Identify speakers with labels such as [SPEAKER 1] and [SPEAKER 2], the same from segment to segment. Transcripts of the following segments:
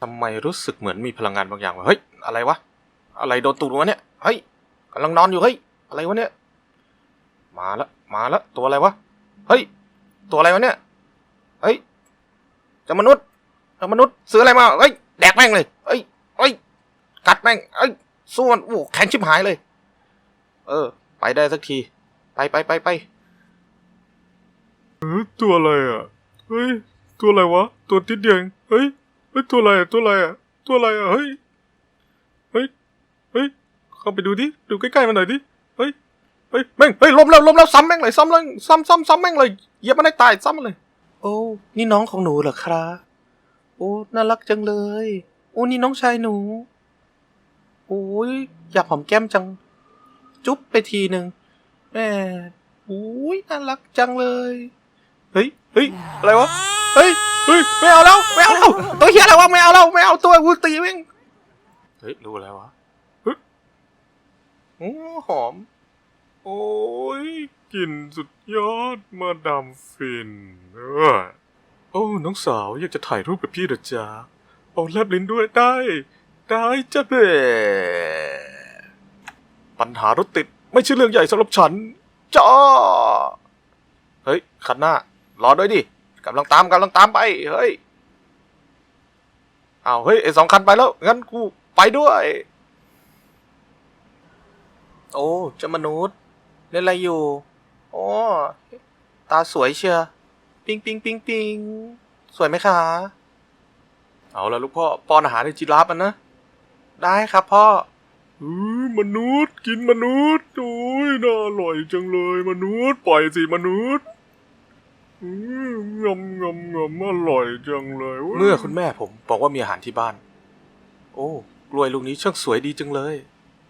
[SPEAKER 1] ทำไมรู้สึกเหมือนมีพลังงานบางอย่างวะเฮ้ยอะไรวะอะไรโดนตูดวะเนี่ยเฮ้ยกำลังนอนอยู่เฮ้ยอะไรวะเนี่ยมาละมาละตัวอะไรวะเฮ้ยตัวอะไรวะเนี่ยเฮ้ยจะมนุษย์จะมนุษย์ซื้ออะไรมาเฮ้ยแดกแม่งเลยเฮ้ยเฮ้ยกัดแม่งเฮ้ยสู้มันโอ้แข็งชิบหายเลย เออ ไปได้สักที ไปไปไปไป
[SPEAKER 2] เออตัวอะไรอะเฮ้ยตัวอะไรวะ ตัวติดเดียงเฮ้ย เฮ้ยตัวอะไรอะตัวอะไรอะตัวอะไรอะเฮ้ยเฮ้ยเฮ้ยเข้าไปดูดิดูใกล้ๆมันหน่อยดิเฮ้ย
[SPEAKER 1] เฮ้ยแม่งเฮ้ยล้มแล้วล้มแล้วซ้ำแม่งเลยซ้ำเลยซ้ำซ้ำซ้ำแม่งเลยเหยียบมันให้ตายซ้ำมันเลย โอ้นี่น้องของหนูเหรอครับโอ้น่ารักจังเลยโอ้นี่น้องชายหนูโอ้ยอยากหอมแก้มจัง จุ๊บไปทีหนึ่งแม่โอ้ยน่ารักจังเลย เฮ้ยเฮ้ยอะไรวะเฮ้ย เฮ้ยไม่เอาแล้วไม่เอาแล้วตัวเฮียอะไรวะไม่เอาแล้วไม่เอาตัวกูตีแม่งเฮ้ยรู้แล้ววะเฮ้ยโอ้หอม
[SPEAKER 2] โอ้ยกลิ่นสุดยอดมาดามฟินเออโอ้น้องสาวอยากจะถ่ายรูปกับพี่เหรอจ๊ะเอาแลบลิ้นด้วยได้ ได้จ้ะเบ
[SPEAKER 1] ปัญหารถติดไม่ใช่เรื่องใหญ่สำหรับฉันจ้าเฮ้ยคันหน้ารอด้วยดิ กำลังตามกำลังตามไปเฮ้ยเอาเฮ้ยไอสองคันไปแล้วงั้นกูไปด้วย โอ้เจ้ามนุษย์เล่นอะไรอยู่โอ้ตาสวยเชียปิงปิงปิงปิงสวยไหมคะเอาละลูกพ่อป้อนอาหารให้จิราฟมันนะ ได้ครับพ่อ
[SPEAKER 2] เออมนุษย์กินมนุษย์โอ้ยน่าอร่อยจังเลยมนุษย์ ปล่อยสิมนุษย์ อืมงำงำงำอร่อยจังเลย
[SPEAKER 1] เมื่อคุณแม่ผมบอกว่ามีอาหารที่บ้าน โอ้กล้วยลูกนี้ช่างสวยดีจังเลย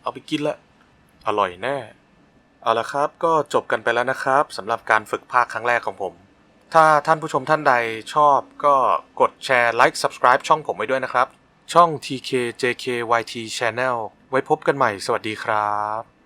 [SPEAKER 1] เอาไปกินละ อร่อยแน่ เอาละครับ ก็จบกันไปแล้วนะครับสำหรับการฝึกภาคครั้งแรกของผม ถ้าท่านผู้ชมท่านใดชอบก็กดแชร์ไลค์ subscribe ช่องผมไว้ด้วยนะครับ ช่อง TKJKYT Channel ไว้พบกันใหม่สวัสดีครับ